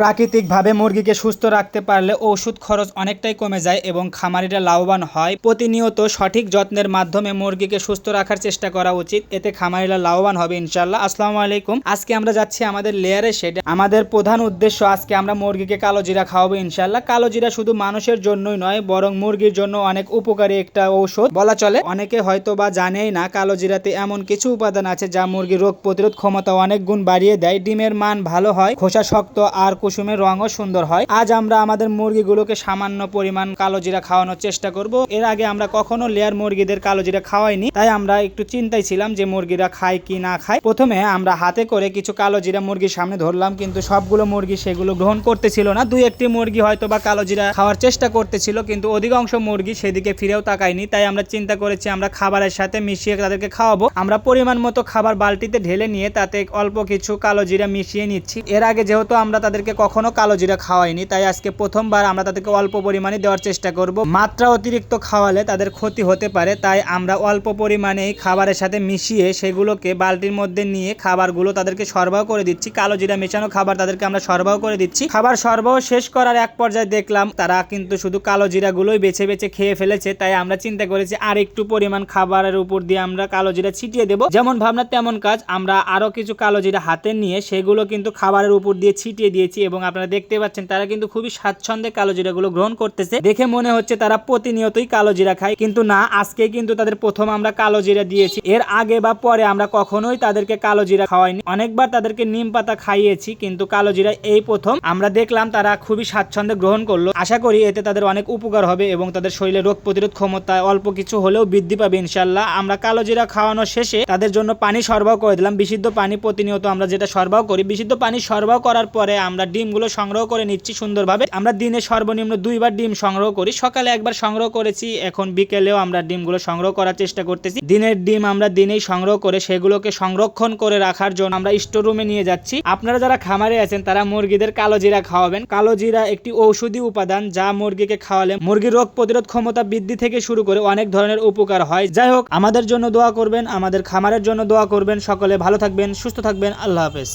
প্রাকৃতিকভাবে মুরগিকে সুস্থ রাখতে পারলে ওষুধ খরচ অনেকটাই কমে যায় এবং খামারিরা লাভবান হয়। প্রতিনিয়ত সঠিক যত্নের মাধ্যমে মুরগিকে সুস্থ রাখার চেষ্টা করা উচিত। এতে খামারিরা লাভবান হবে ইনশাল্লাহ আসসালামু আলাইকুম। আজকে আমরা যাচ্ছি আমাদের লেয়ারের শেডে আমাদের প্রধান উদ্দেশ্য আজকে আমরা মুরগিকে কালো জিরা খাওয়াবো ইনশাল্লাহ কালো জিরা শুধু মানুষের জন্যই নয়, বরং মুরগির জন্য অনেক উপকারী একটা ঔষধ। বলা চলে, অনেকে হয়তো বা জানেই না, কালো জিরাতে এমন কিছু উপাদান আছে যা মুরগির রোগ প্রতিরোধ ক্ষমতা অনেক গুণ বাড়িয়ে দেয়। ডিমের মান ভালো হয়, খোসা শক্ত আর কুসুমের রঙও সুন্দর হয়। আজ আমরা আমাদের মুরগিগুলোকে সামান্য পরিমাণ কালো জিরা খাওয়ানোর চেষ্টা করব। এর আগে আমরা কখনো লেয়ার মুরগিদের কালো জিরা খাওয়াইনি, তাই আমরা একটু চিন্তায় ছিলাম যে মুরগিরা খায় কি না খায়। প্রথমে আমরা হাতে করে কিছু কালো জিরা মুরগির সামনে ধরলাম, কিন্তু সবগুলো মুরগি সেগুলো গ্রহণ করতেছিল না। দুই একটি মুরগি হয়তো বা কালো জিরা খাওয়ার চেষ্টা করতেছিল, কিন্তু অধিকাংশ মুরগি সেদিকে ফিরেও তাকায়নি। তাই আমরা চিন্তা করেছি আমরা খাবারের সাথে মিশিয়ে তাদেরকে খাওয়াবো। আমরা পরিমাণ মতো খাবার বালতিতে ঢেলে নিয়ে তাতে অল্প কিছু কালো জিরা মিশিয়ে নিচ্ছি। এর আগে যেহেতু আমরা তাদেরকে কখনো কালো জিরা খাওয়াইনি, তাই আজকে প্রথমবার আমরা তাদেরকে অল্প পরিমাণে দেওয়ার চেষ্টা করব। মাত্রা অতিরিক্ত খাওয়ালে তাদের ক্ষতি হতে পারে, তাই আমরা অল্প পরিমাণেই খাবারের সাথে মিশিয়ে সেগুলোকে বালতির মধ্যে নিয়ে খাবারগুলো তাদেরকে সরবরাহ করে দিচ্ছি। কালো জিরা মেশানো খাবার তাদেরকে আমরা সরবরাহ করে দিচ্ছি। খাবার সরবরাহ শেষ করার এক পর্যায়ে দেখলাম তারা কিন্তু শুধু কালো জিরাগুলোই বেছে বেছে খেয়ে ফেলেছে, তাই আমরা চিন্তা করেছি আর একটু পরিমাণ খাবারের উপর দিয়ে আমরা কালো জিরা ছিটিয়ে দেবো। যেমন ভাবনা তেমন কাজ, আমরা আরও কিছু কালো জিরা হাতে নিয়ে সেগুলো কিন্তু খাবারের উপর দিয়ে ছিটিয়ে দিয়েছি এবং আপনারা দেখতে পাচ্ছেন তারা কিন্তু খুবই স্বাচ্ছন্দ্যে কালো জিরাগুলো গ্রহণ করতেছে। দেখে মনে হচ্ছে তারা প্রতিনিয়তই কালো জিরা খায়, কিন্তু না, আজকে কিন্তু তাদের প্রথম আমরা কালো জিরা দিয়েছি। এর আগে বা পরে আমরা কখনোই তাদেরকে কালো জিরা খাওয়াইনি। অনেকবার তাদেরকে নিম পাতা খাইয়েছি, কিন্তু কালো জিরা এই প্রথম আমরা দেখলাম তারা খুবই স্বাচ্ছন্দ্যে গ্রহণ করল। আশা করি এতে তাদের অনেক উপকার হবে এবং তাদের শরীরে রোগ প্রতিরোধ ক্ষমতা অল্প কিছু হলেও বৃদ্ধি পাবে ইনশাল্লাহ আমরা কালো জিরা খাওয়ানো শেষে তাদের জন্য পানি সরবরাহ করে দিলাম। বিশুদ্ধ পানি প্রতিনিয়ত আমরা যেটা সরবরাহ করি, বিশুদ্ধ পানি সরবরাহ করার পরে আমরা ডিমগুলো সংগ্রহ করে নিচ্ছি সুন্দরভাবে। আমরা দিনে সর্বনিম্ন দুইবার ডিম সংগ্রহ করি। সকালে একবার সংগ্রহ করেছি, এখন বিকেলেও আমরা ডিমগুলো সংগ্রহ করার চেষ্টা করতেছি। দিনের ডিম আমরা দিনেই সংগ্রহ করে সেগুলোকে সংরক্ষণ করে রাখার জন্য আমরা স্টোর রুমে নিয়ে যাচ্ছি। আপনারা যারা খামারে আছেন, তারা মুরগিদের কালো জিরা খাওয়াবেন। কালো জিরা একটি ঔষধি উপাদান যা মুরগিকে খাওয়ালে মুরগির রোগ প্রতিরোধ ক্ষমতা বৃদ্ধি থেকে শুরু করে অনেক ধরনের উপকার হয়। যাই হোক, আমাদের জন্য দোয়া করবেন, আমাদের খামারের জন্য দোয়া করবেন। সকলে ভালো থাকবেন, সুস্থ থাকবেন। আল্লাহ হাফেজ।